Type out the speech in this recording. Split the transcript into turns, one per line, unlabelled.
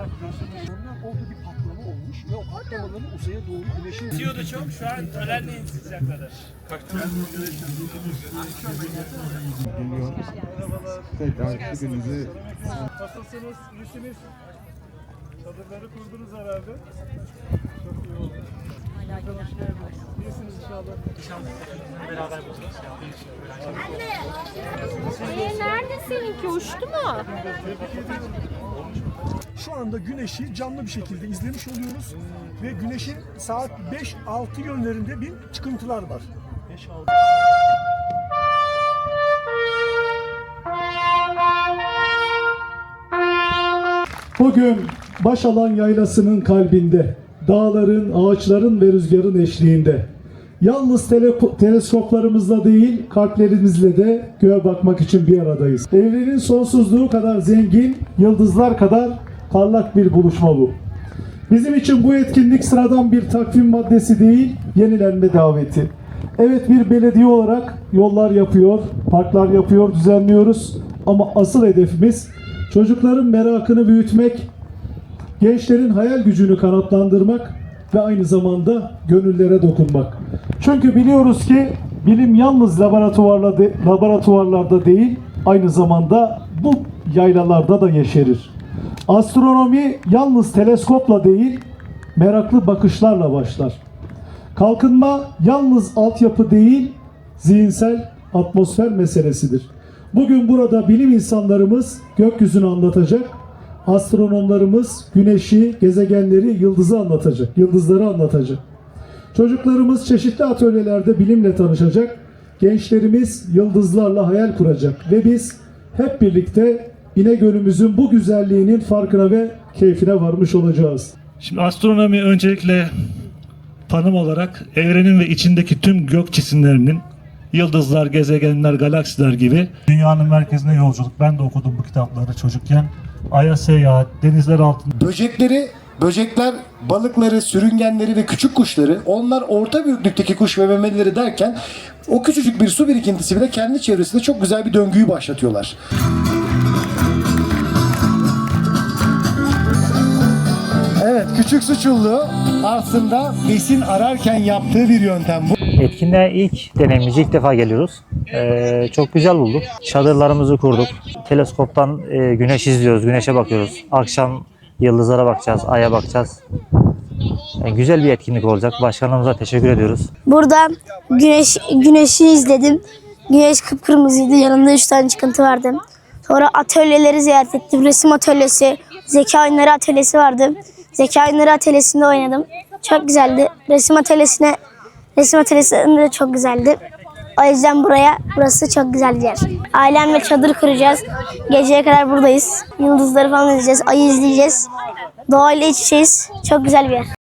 Orada bir patlama olmuş ve o patlamaların uzaya doğru güneşin
Esiyordu çok. Şu an öğlenleyin sıcakları.
Tekrar hepinizi
Nasılsınız? İyisiniz? Çadırları kurdunuz herhalde. Çok iyi oldu. İyisiniz inşallah.
Ee, nerede seninki uçtu mu?
Şu anda güneşi canlı bir şekilde izlemiş oluyoruz. Ve güneşin saat 5-6 yönlerinde bir çıkıntılar var. Bugün Başalan Yaylası'nın kalbinde, dağların, ağaçların ve rüzgarın eşliğinde, yalnız tele- teleskoplarımızla değil, kalplerimizle de göğe bakmak için bir aradayız. Evrenin sonsuzluğu kadar zengin, yıldızlar kadar parlak bir buluşma bu. Bizim için bu etkinlik sıradan bir takvim maddesi değil, yenilenme daveti. Evet bir belediye olarak yollar yapıyor, parklar yapıyor, düzenliyoruz. Ama asıl hedefimiz çocukların merakını büyütmek, gençlerin hayal gücünü kanatlandırmak ve aynı zamanda gönüllere dokunmak. Çünkü biliyoruz ki bilim yalnız laboratuvarla de- laboratuvarlarda değil, aynı zamanda bu yaylalarda da yeşerir. Astronomi yalnız teleskopla değil, meraklı bakışlarla başlar. Kalkınma yalnız altyapı değil, zihinsel atmosfer meselesidir. Bugün burada bilim insanlarımız gökyüzünü anlatacak, astronomlarımız güneşi, gezegenleri, yıldızı anlatacak, yıldızları anlatacak. Çocuklarımız çeşitli atölyelerde bilimle tanışacak, gençlerimiz yıldızlarla hayal kuracak ve biz hep birlikte İnegöl'ümüzün bu güzelliğinin farkına ve keyfine varmış olacağız.
Şimdi astronomi öncelikle tanım olarak evrenin ve içindeki tüm gök cisimlerinin yıldızlar, gezegenler, galaksiler gibi dünyanın merkezine yolculuk. Ben de okudum bu kitapları çocukken. Ay'a seyahat, denizler altında
Böcekleri, böcekler, balıkları, sürüngenleri ve küçük kuşları, onlar orta büyüklükteki kuş ve memelileri derken o küçücük bir su birikintisi bile kendi çevresinde çok güzel bir döngüyü başlatıyorlar. Evet, küçük su aslında besin ararken yaptığı bir yöntem bu.
Etkinliğe ilk deneyimimiz ilk defa geliyoruz. Ee, çok güzel bulduk. Çadırlarımızı kurduk. Teleskoptan e, güneş izliyoruz, güneşe bakıyoruz. Akşam yıldızlara bakacağız, aya bakacağız. Yani güzel bir etkinlik olacak. Başkanımıza teşekkür ediyoruz.
Burada güneş güneşi izledim. Güneş kıpkırmızıydı. Yanında üç tane çıkıntı vardı. Sonra atölyeleri ziyaret ettim. Resim atölyesi, zeka oyunları atölyesi vardı. Zeka oyunları atölyesinde oynadım. Çok güzeldi. Resim atölyesine resim atölyesinde de çok güzeldi. O yüzden buraya burası çok güzel bir yer. Ailemle çadır kuracağız. Geceye kadar buradayız. Yıldızları falan izleyeceğiz. Ayı izleyeceğiz. Doğayla iç içeyiz. Çok güzel bir yer.